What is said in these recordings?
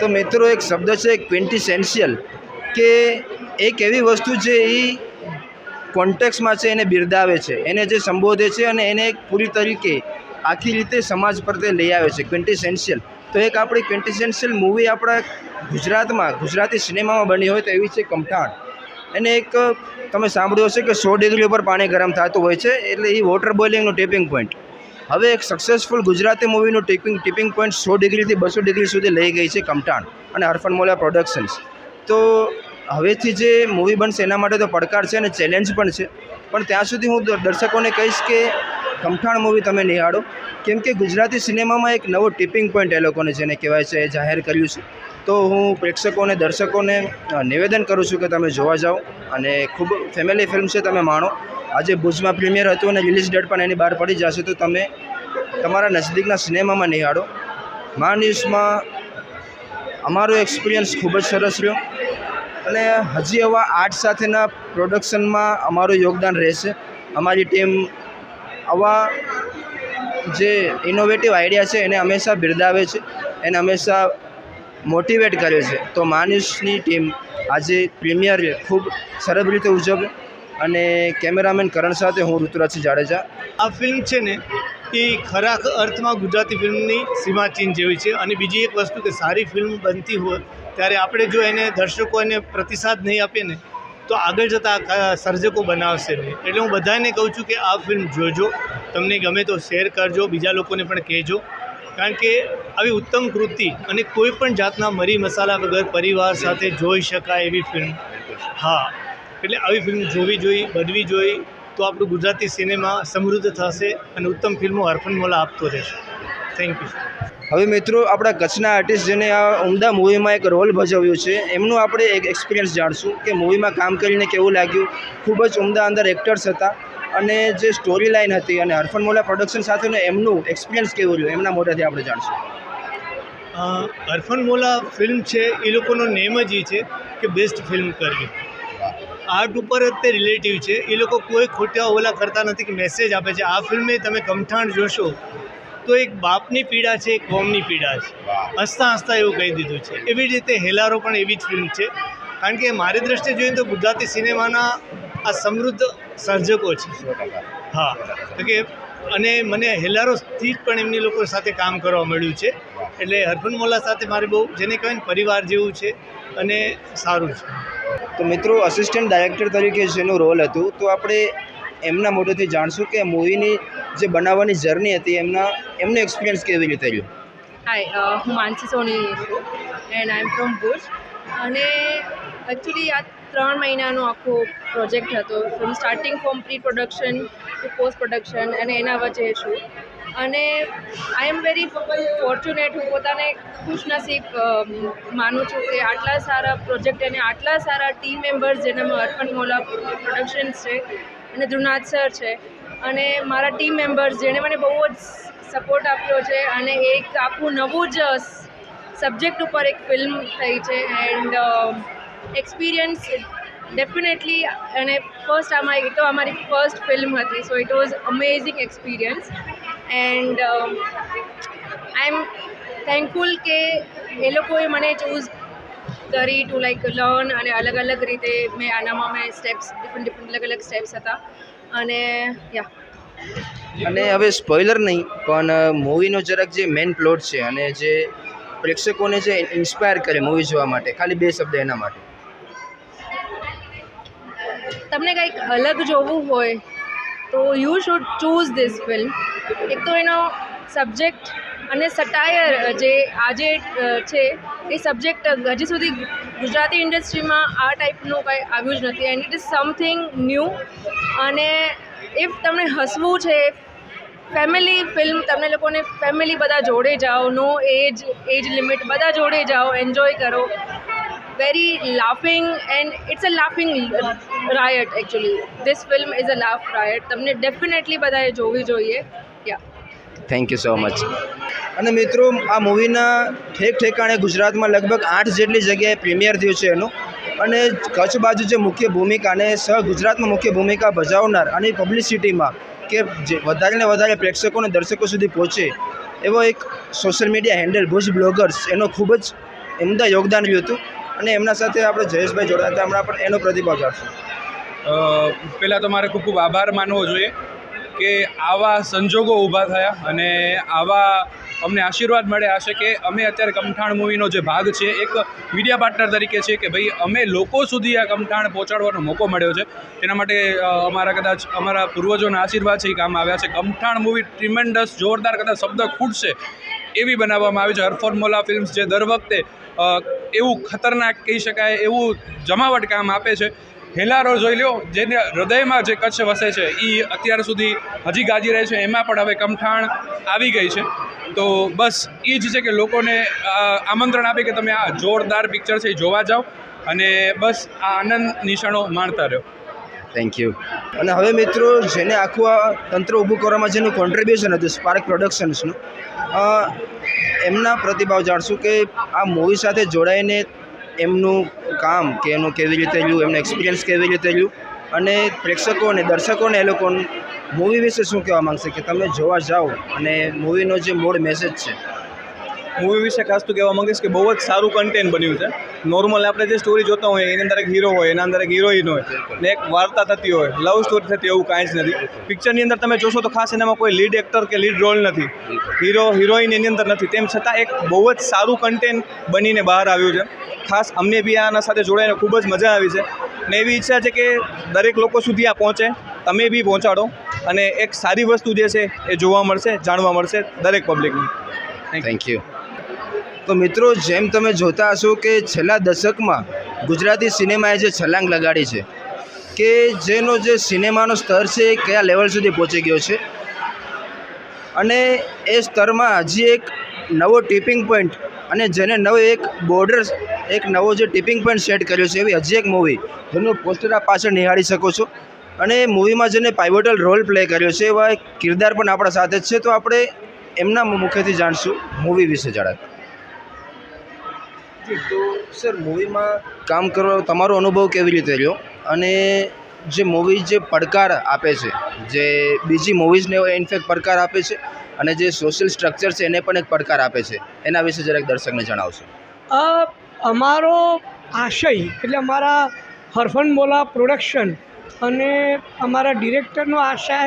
તો મિત્રો એક શબ્દ છે ક્વિન્ટિસેન્શિયલ કે એક એવી વસ્તુ છે એ કોન્ટેક્સમાં છે, એને બિરદાવે છે. એને જે સંબોધે છે અને એને એક પૂરી તરીકે આખી રીતે સમાજ પર તે લઈ આવે છે ક્વિન્ટિસેન્શિયલ તો એક આપણી ક્વિન્ટિસેન્શિયલ મૂવી આપણા ગુજરાતમાં, ગુજરાતી સિનેમામાં બની હોય તો એવી છે કમઠાણ એને એક, તમે સાંભળ્યું હશે કે સો ડિગ્રી ઉપર પાણી ગરમ થતું હોય છે, એટલે એ વોટર બોઇલિંગનું ટેપિંગ પોઈન્ટ હવે એક સક્સેસફુલ ગુજરાતી મૂવીનું ટિપિંગ ટિપિંગ પોઈન્ટ સો ડિગ્રીથી બસો ડિગ્રી સુધી લઈ ગઈ છે કમઠાણ અને હરફન મોલા પ્રોડક્શન્સ તો હવેથી જે મૂવી બનશે એના માટે તો પડકાર છે અને ચેલેન્જ પણ છે. પણ ત્યાં સુધી હું દર્શકોને કહીશ કે કમઠાણ મૂવી તમે નિહાળો. કેમ કે ગુજરાતી સિનેમામાં એક નવો ટિપિંગ પોઈન્ટ એ લોકોને જેને કહેવાય છે એ જાહેર કર્યું છે. તો હું પ્રેક્ષકોને, દર્શકોને નિવેદન કરું છું કે તમે જોવા જાઓ અને ખૂબ ફેમિલી ફિલ્મ છે તમે માણો. આજે ભુજમાં પ્રીમિયર હતું અને રિલીઝ ડેટ પણ એની બહાર પડી જશે, તો તમે તમારા નજદીકના સિનેમામાં નિહાળો. મા ન્યૂઝમાં અમારો એક્સપિરિયન્સ ખૂબ જ સરસ રહ્યો અને હજી એવા આર્ટ સાથેના પ્રોડક્શનમાં અમારું યોગદાન રહેશે. અમારી ટીમ આવા જે ઇનોવેટિવ આઈડિયા છે, એને હંમેશા બિરદાવે છે, એને હંમેશા મોટિવેટ કરે છે. તો માનુષની ટીમ આજે પ્રીમિયર ખૂબ સરસ રીતે ઉજવે અને કેમેરામેન કરણ સાથે હું ઋતુરાજસિંહ જાડેજા. આ ફિલ્મ છે ને, એ ખરા અર્થમાં ગુજરાતી ફિલ્મની સીમાચિહ્ન જેવી છે. અને બીજી એક વસ્તુ કે સારી ફિલ્મ બનતી હોય, ત્યારે આપણે જો એને દર્શકો એને પ્રતિસાદ નહીં આપીએ ને, તો આગળ જતાં સર્જકો બનાવશે નહીં. એટલે હું બધાને કહું છું કે આ ફિલ્મ જોજો. તમને ગમે તો શેર કરજો, બીજા લોકોને પણ કહેજો. કારણ કે આવી ઉત્તમ કૃતિ અને કોઈ પણ જાતના મરી મસાલા વગર પરિવાર સાથે જોઈ શકાય એવી ફિલ્મ. હા. એટલે આવી ફિલ્મ જોવી જોઈએ બનવી જોઈએ તો આપણું ગુજરાતી સિનેમા સમૃદ્ધ થશે અને ઉત્તમ ફિલ્મો હરફન મોલા આપતો રહેશે. થેન્ક યુ હવે મિત્રો આપણા કચ્છના આર્ટિસ્ટ જેને આ ઉમદા મૂવીમાં એક રોલ ભજવ્યો છે એમનું આપણે એક એક્સપિરિયન્સ જાણશું કે મૂવીમાં કામ કરીને કેવું લાગ્યું. ખૂબ જ ઉમદા અંદર એક્ટર્સ હતા અને જે સ્ટોરી લાઇન હતી અને હરફનમોલા પ્રોડક્શન સાથેનું એમનું એક્સપિરિયન્સ કેવું રહ્યું એમના મોઢાથી આપણે જાણશું. અ, હરફન મોલા ફિલ્મ છે એ લોકોનો નેમ જ એ છે કે બેસ્ટ ફિલ્મ કરવી. આર્ટ ઉપર જ તે રિલેટિવ છે. એ લોકો કોઈ ખોટા ઓલા કરતા નથી કે મેસેજ આપે છે. આ ફિલ્મે તમે કમઠાણ જોશો તો એક બાપની પીડા છે એક કોમની પીડા છે. હસતા હસતા એવું કહી દીધું છે. એવી જ રીતે હેલારો પણ એવી જ ફિલ્મ છે. કારણ કે મારી દ્રષ્ટિએ જોઈએ તો ગુજરાતી સિનેમાના આ સમૃદ્ધ સર્જકો છે. હા. કે અને મને હેલારોથી જ પણ એમની લોકો સાથે કામ કરવા મળ્યું છે. એટલે હરફન મોલા સાથે મારે બહુ જેને કહેવાય ને પરિવાર જેવું છે અને સારું છે. તો મિત્રો અસિસ્ટન્ટ ડાયરેક્ટર તરીકે જેનું રોલ હતું તો આપણે એમના મોઢેથી જાણશું કે મૂવીની જે બનાવવાની જર્ની હતી એમના એમનો એક્સપિરિયન્સ કેવી રીતે રહ્યો? હાય હું માનસી સોની છું and I am from Bhuj. અને એકચ્યુઅલી આ ત્રણ મહિનાનો આખો પ્રોજેક્ટ હતો from starting from pre production to post production અને એના વચ્ચે છું અને આઈ એમ વેરી ફોર્ચ્યુનેટ હું પોતાને ખુશનસીબ માનું છું કે આટલા સારા પ્રોજેક્ટ અને આટલા સારા ટીમ મેમ્બર્સ જેનામાં અર્પણ મોલા પ્રોડક્શન્સ છે અને ધ્રુનાથ સર છે અને મારા ટીમ મેમ્બર્સ જેણે મને બહુ જ સપોર્ટ આપ્યો છે અને એક આખું નવું જ સબ્જેક્ટ ઉપર એક ફિલ્મ થઈ છે એન્ડ એક્સપિરિયન્સ ડેફિનેટલી અને ફર્સ્ટ આમાં, એ તો અમારી ફર્સ્ટ ફિલ્મ હતી so it was amazing experience and I am thankful કે એ લોકોએ મને ચૂઝ કરી ટુ લાઈક લર્ન અને અલગ અલગ રીતે મેં આનામાં મેં સ્ટેપ્સ ડિફરન્ટ ડિફરન્ટ અલગ અલગ સ્ટેપ્સ હતા. અને યા અને હવે સ્પોઇલર નહીં પણ મૂવીનો જરાક જે મેઇન પ્લોટ છે અને જે પ્રેક્ષકોને જે ઇન્સ્પાયર કરે મૂવી જોવા માટે ખાલી બે શબ્દ એના માટે. તમને કંઈક અલગ જોવું હોય તો you should choose this film એક તો એનો સબ્જેક્ટ અને સટાયર જે આજે છે, એ સબ્જેક્ટ હજી સુધી ગુજરાતી ઇન્ડસ્ટ્રીમાં આ ટાઈપનું કંઈ આવ્યું જ નથી. And it is something new અને ઇફ તમને હસવું છે ફેમિલી ફિલ્મ તમને લોકોને ફેમિલી બધા જોડે જાઓ નો એજ એજ લિમિટ બધા જોડે જાઓ એન્જોય કરો. Very laughing and it's a laughing riot actually this film is a laugh riot તમને ડેફિનેટલી બધાએ જોવી જોઈએ. થેન્ક યુ સો મચ અને મિત્રો આ મૂવીના ઠેક ઠેકાણે ગુજરાતમાં લગભગ આઠ જેટલી જગ્યાએ પ્રીમિયર થયું છે એનું. અને કચ્છ બાજુ જે મુખ્ય ભૂમિકા અને સહ ગુજરાતમાં મુખ્ય ભૂમિકા ભજાવનાર અને પબ્લિસિટીમાં કે જે વધારે ને વધારે પ્રેક્ષકોને દર્શકો સુધી પહોંચે એવો એક social media handle Bhuj bloggers એનો ખૂબ જ ઉમદા યોગદાન રહ્યું હતું. અને એમના સાથે આપણે જયેશભાઈ જોડાતા હમણાં પણ એનો પ્રતિભાવ આપશું પહેલાં તો મારે ખૂબ ખૂબ આભાર માનવો જોઈએ. કે આવા સંજોગો ઊભા થયા અને આવા અમને આશીર્વાદ મળ્યા હશે કે અમે અત્યારે કમઠાણ મૂવીનો જે ભાગ છે, એક મીડિયા પાર્ટનર તરીકે છે કે ભાઈ અમે લોકો સુધી આ કમઠાણ પહોંચાડવાનો મોકો મળ્યો છે. એના માટે અમારા કદાચ અમારા પૂર્વજોના આશીર્વાદ છે એ કામ આવ્યા છે. કમઠાણ મૂવી ટ્રીમેન્ડસ જોરદાર કદાચ શબ્દ ખૂટશે એવી બનાવવામાં આવી છે. હરફોર્મોલા ફિલ્મ્સ જે દર વખતે એવું ખતરનાક કહી શકાય, એવું જમાવટ કામ આપે છે. હેલારો જોઈ લ્યો, જેને હૃદયમાં જે કચ્છ વસે છે એ અત્યાર સુધી હજી ગાજી રહે છે, એમાં પણ હવે કમઠાણ આવી ગઈ છે. તો બસ એ જ છે કે લોકોને આમંત્રણ આપે કે તમે આ જોરદાર પિક્ચર છે એ જોવા જાઓ અને બસ આ આનંદ નિશાણો માણતા રહો થેન્ક યુ અને હવે મિત્રો, જેને આખું આ તંત્ર ઊભું કરવામાં જેનું કોન્ટ્રીબ્યુશન હતું સ્પાર્ક પ્રોડક્શન્સનું એમના પ્રતિભાવ જાણશું કે આ મૂવી સાથે જોડાઈને એમનું કામ કે એનું કેવી રીતે રહ્યું એમનો એક્સપિરિયન્સ કેવી રીતે રહ્યું અને પ્રેક્ષકોને, દર્શકોને એ લોકો મૂવી વિશે શું કહેવા માંગશે કે તમે જોવા જાઓ અને મૂવીનો જે મૂળ મેસેજ છે મૂવી વિશે ખાસ તો કહેવા માંગીશ કે બહુ જ સારું કન્ટેન્ટ બન્યું છે. નોર્મલ આપણે જે સ્ટોરી જોતા હોઈએ, એની અંદર એક હીરો હોય, એના અંદર એક હિરોઈન હોય, ને એક વાર્તા થતી હોય લવ સ્ટોરી થતી એવું કાંઈ જ નથી. પિક્ચરની અંદર તમે જોશો તો ખાસ એનામાં કોઈ લીડ એક્ટર કે લીડ રોલ નથી. હીરો હિરોઈન એની અંદર નથી. તેમ છતાં એક બહુ જ સારું કન્ટેન્ટ બનીને બહાર આવ્યું છે. ખાસ અમને બી આના સાથે જોડાઈને ખૂબ જ મજા આવી છે. ને એવી ઈચ્છા છે કે દરેક લોકો સુધી આ પહોંચે. તમે બી પહોંચાડો. અને એક સારી વસ્તુ જે છે એ જોવા મળશે, જાણવા મળશે દરેક પબ્લિકને થેન્ક યુ તો મિત્રો, જેમ તમે જોતા હશો કે છેલ્લા દશકમાં ગુજરાતી સિનેમાએ જે છલાંગ લગાડી છે, કે જેનો જે સિનેમાનો સ્તર છે એ કયા લેવલ સુધી પહોંચી ગયો છે? અને એ સ્તરમાં હજી એક નવો ટિપિંગ પોઈન્ટ અને જેને નવો એક બોર્ડર એક નવો જે ટિપિંગ પોઈન્ટ સેટ કર્યો છે, એવી હજી એક મૂવી જેનું પોસ્ટર આ પાછળ નિહાળી શકો છો. અને મૂવીમાં જેને પાઇવોટલ રોલ પ્લે કર્યો છે, એવા કિરદાર પણ આપણા સાથે જ છે. તો આપણે એમના મુખેથી જાણશું મૂવી વિશે જણાવ જી, તો સર, મૂવીમાં કામ કરવા તમારો અનુભવ કેવી રીતે રહ્યો? અને જે મૂવી જે પડકાર આપે છે, જે બીજી મૂવીઝને ઇનફેક્ટ પડકાર આપે છે, અને જે સોશિયલ સ્ટ્રક્ચર છે, એને પણ એક પડકાર આપે છે, એના વિશે જરાક દર્શકને જણાવશો. અમારો આશય, એટલે અમારા હરફન બોલા પ્રોડક્શન અને અમારા ડિરેક્ટરનો આશય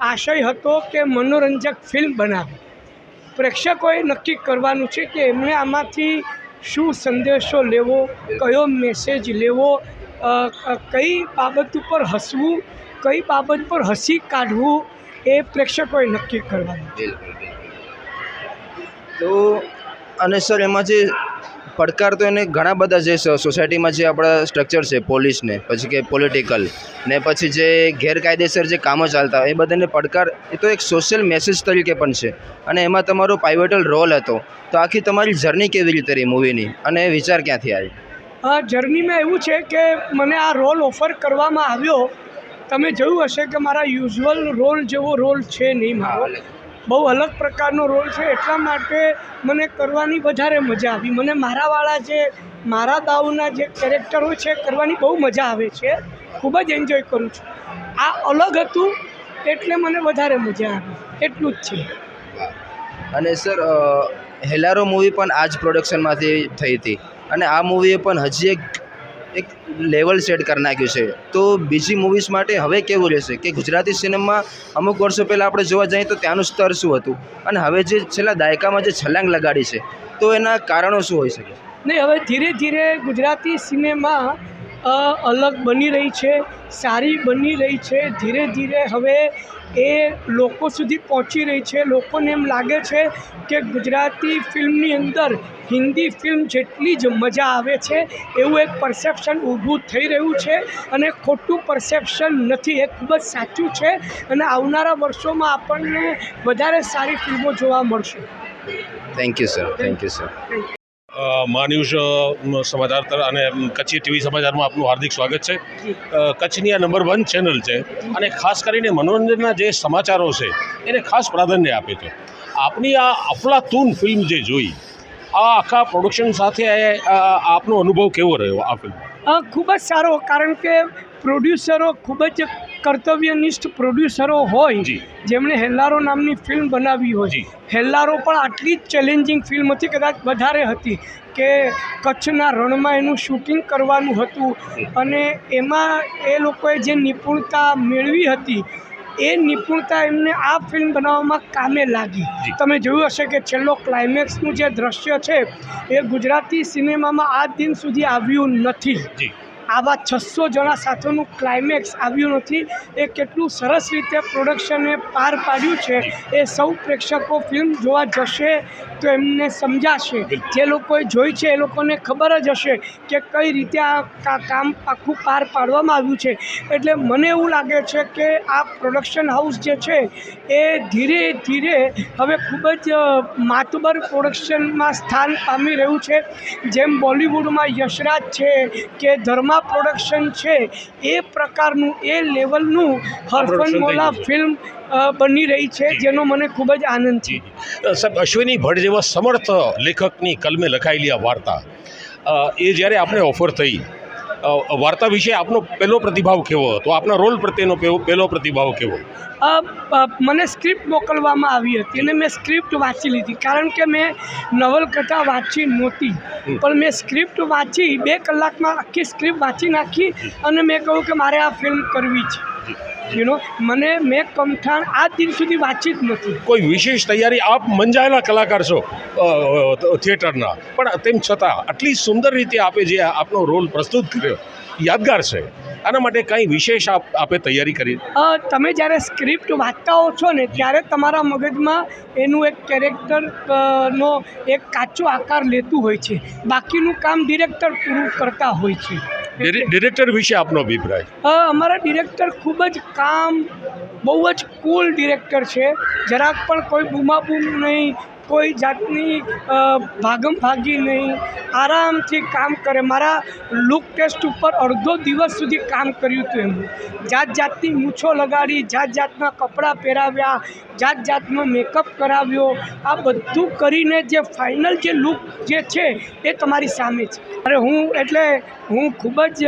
આશય હતો કે મનોરંજક ફિલ્મ બનાવે. પ્રેક્ષકોએ નક્કી કરવાનું છે કે એમણે આમાંથી શું સંદેશો લેવો, કયો મેસેજ લેવો કઈ બાબત ઉપર હસવું, કઈ બાબત પર હસી કાઢવું એ પ્રેક્ષકોએ નક્કી કરવાનું. તો અને સર, એમાં જે પડકાર તો એને ઘણા બધા જે સોસાયટીમાં જે આપણા સ્ટ્રક્ચર છે પોલીસને પછી કે પોલિટિકલ ને પછી જે ગેરકાયદેસર જે કામો ચાલતા હોય એ બધાને પડકાર એ તો એક સોશિયલ મેસેજ તરીકે પણ છે. અને એમાં તમારો પાઇવેટલ રોલ હતો. તો આખી તમારી જર્ની કેવી રીતે રહી મૂવીની અને વિચાર ક્યાંથી આવી આ જર્નીમાં એવું છે કે મને આ રોલ ઓફર કરવામાં આવ્યો. તમે જોયું હશે કે મારા યુઝ્યુઅલ રોલ જેવો રોલ છે નહીં મારો. બહુ અલગ પ્રકારનો રોલ છે એટલા માટે મને કરવાની વધારે મજા આવી. મને મારાવાળા જે, મારા દાવના જે કેરેક્ટર હોય છે કરવાની બહુ મજા આવે છે. ખૂબ જ એન્જોય કરું છું. આ અલગ હતું એટલે મને વધારે મજા આવી. એટલું જ છે. અને સર હેલારો મૂવી પણ આ જ પ્રોડક્શનમાંથી થઈ હતી. અને આ મૂવીએ પણ હજી એક એક લેવલ સેટ કરી નાખ્યું છે. તો બીજી મૂવીઝ માટે હવે કેવું રહેશે કે ગુજરાતી સિનેમા અમુક વર્ષો પહેલાં આપણે જોવા જઈએ તો ત્યાંનું સ્તર શું હતું? અને હવે જે છેલ્લા દાયકામાં જે છલાંગ લગાડી છે, તો એના કારણો શું હોઈ શકે? નહીં, હવે ધીરે ધીરે ગુજરાતી સિનેમા અલગ બની રહી છે સારી બની રહી છે ધીરે ધીરે હવે એ લોકો સુધી પહોંચી રહી છે. લોકોને એમ લાગે છે કે ગુજરાતી ફિલ્મની અંદર હિન્દી ફિલ્મ જેટલી જ મજા આવે છે એવું એક પરસેપ્શન ઊભું થઈ રહ્યું છે અને ખોટું પરસેપ્શન નથી. એ ખૂબ જ સાચું છે અને આવનારા વર્ષોમાં આપણને વધારે સારી ફિલ્મો જોવા મળશે. Thank you sir thank you sir મા ન્યૂઝ સમાચાર અને કચ્છી ટીવી સમાચારમાં આપનું હાર્દિક સ્વાગત છે. કચ્છની આ નંબર વન ચેનલ છે અને ખાસ કરીને મનોરંજનના જે સમાચારો છે, એને ખાસ પ્રાધાન્ય આપે છે. આપની આ અફલાતૂન ફિલ્મ જે જોઈ, આ આખા પ્રોડક્શન સાથે આપનો અનુભવ કેવો રહ્યો આ ફિલ્મ ખૂબ જ સારો, કારણ કે પ્રોડ્યુસરો ખૂબ જ કર્તવ્યનિષ્ઠ પ્રોડ્યુસરો હોય જેમણે હેલ્લારો નામની ફિલ્મ બનાવી હોય. હેલ્લારો પણ આટલી જ ચેલેન્જિંગ ફિલ્મ હતી કદાચ વધારે હતી કે કચ્છના રણમાં એનું શૂટિંગ કરવાનું હતું. અને એમાં એ લોકોએ જે નિપુણતા મેળવી હતી એ નિપુણતા એમને આ ફિલ્મ બનાવવામાં કામે લાગી. તમે જોયું હશે કે છેલ્લો ક્લાઇમેક્સનું જે દ્રશ્ય છે એ ગુજરાતી સિનેમામાં આ દિન સુધી આવ્યું નથી. આવા છસો જણા સાથેનું ક્લાઇમેક્સ આવ્યું નથી. એ કેટલું સરસ રીતે પ્રોડક્શને પાર પાડ્યું છે. એ સૌ પ્રેક્ષકો ફિલ્મ જોવા જશે તો એમને સમજાશે. જે લોકોએ જોઈ છે એ લોકોને ખબર જ હશે કે કઈ રીતે આ કામ આખું પાર પાડવામાં આવ્યું છે. એટલે મને એવું લાગે છે કે આ પ્રોડક્શન હાઉસ જે છે એ ધીરે ધીરે હવે ખૂબ જ માતબર પ્રોડક્શનમાં સ્થાન પામી રહ્યું છે. જેમ બોલિવૂડમાં યશરાજ છે કે ધર્મા પ્રોડક્શન છે એ પ્રકારનું એ લેવલનું હરફનમોલા. ફિલ્મ બની રહી છે જેનો મને ખૂબ જ આનંદ છે. સાહેબ અશ્વિની ભટ્ટ જેવા સમર્થ લેખકની કલમે લખાયેલી આ વાર્તા એ જ્યારે આપણે ઓફર થઈ વાર્તા વિશે આપનો પહેલો પ્રતિભાવ કેવો હતો? આપના રોલ પ્રત્યેનો પહેલો પ્રતિભાવ કેવો? મને સ્ક્રિપ્ટ મોકલવામાં આવી હતી અને મેં સ્ક્રિપ્ટ વાંચી લીધી. કારણ કે મેં નવલકથા વાંચી નહોતી. પણ મેં સ્ક્રિપ્ટ વાંચી બે કલાકમાં આખી સ્ક્રિપ્ટ વાંચી નાખી અને મેં કહ્યું કે મારે આ ફિલ્મ કરવી છે. યુ નો મને મેં કમઠાણ આ દિન સુધી વાતચીત નથી. કોઈ વિશેષ તૈયારી આપ મંજાયેલા કલાકાર છો થિયેટરના. પણ તેમ છતાં આટલી સુંદર રીતે આપે જે આપનો રોલ પ્રસ્તુત કર્યો યાદગાર છે. આના માટે કંઈ વિશેષ આપ આપે તૈયારી કરી? તમે જ્યારે સ્ક્રિપ્ટ વાંચતા હો છો ને ત્યારે તમારા મગજમાં એનું એક કેરેક્ટર નો એક કાચો આકાર લેતું હોય છે. બાકીનું કામ ડિરેક્ટર પૂરું કરતા હોય છે. ડિરેક્ટર વિશે આપનો અભિપ્રાય. અમારા ડિરેક્ટર ખૂબ જ કામ, બહુ જ કુલ ડિરેક્ટર છે. જરાક પણ કોઈ બૂમાબૂમ નહીં કોઈ જાતની ભાગમ ભાગી નહીં. આરામથી કામ કરે. મારા લુક ટેસ્ટ ઉપર અડધો દિવસ સુધી કામ કર્યું હતું એમણે જાત જાતની મૂછો લગાડી જાત જાતના કપડાં પહેરાવ્યા જાત જાતનો મેકઅપ કરાવ્યો. આ બધું કરીને જે ફાઇનલ જે લુક જે છે એ તમારી સામે છે. અરે હું એટલે હું ખૂબ જ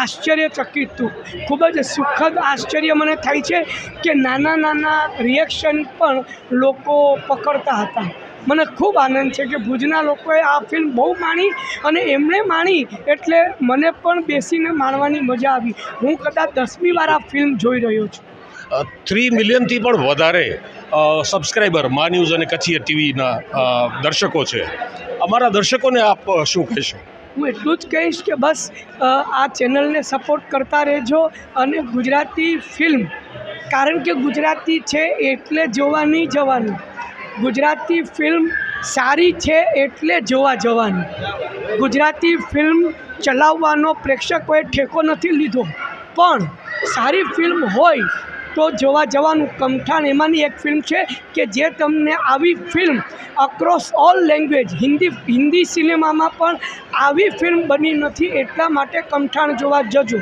આશ્ચર્યચકિત છું. ખૂબ જ સુખદ આશ્ચર્ય મને થાય છે કે નાના નાના રિએક્શન પણ લોકો પકડતા હતા. મને ખૂબ આનંદ છે કે ભુજના લોકોએ આ ફિલ્મ બહુ માણી અને એમણે માણી એટલે મને પણ બેસીને માણવાની મજા આવી. હું કદાચ દસમી વાર આ ફિલ્મ જોઈ રહ્યો છું. થ્રી મિલિયનથી પણ વધારે સબસ્ક્રાઈબર મા ન્યૂઝ અને કચ્છી ટીવીના દર્શકો છે. અમારા દર્શકોને આપ શું કહેશો? હું એટલું જ કહીશ કે બસ આ ચેનલને સપોર્ટ કરતા રહેજો અને ગુજરાતી ફિલ્મ કારણ કે ગુજરાતી છે એટલે જોવાની જવાની. ગુજરાતી ફિલ્મ સારી છે એટલે જોવા જવાની. ગુજરાતી ફિલ્મ ચલાવવાનો પ્રેક્ષકોએ ઠેકો નથી લીધો. પણ સારી ફિલ્મ હોય તો જોવા જવાનું કમઠાણ એમાંની એક ફિલ્મ છે કે જે તમને આવી film across all language Hindi Hindi સિનેમામાં પણ આવી ફિલ્મ બની નથી એટલા માટે કમઠાણ જોવા જજો.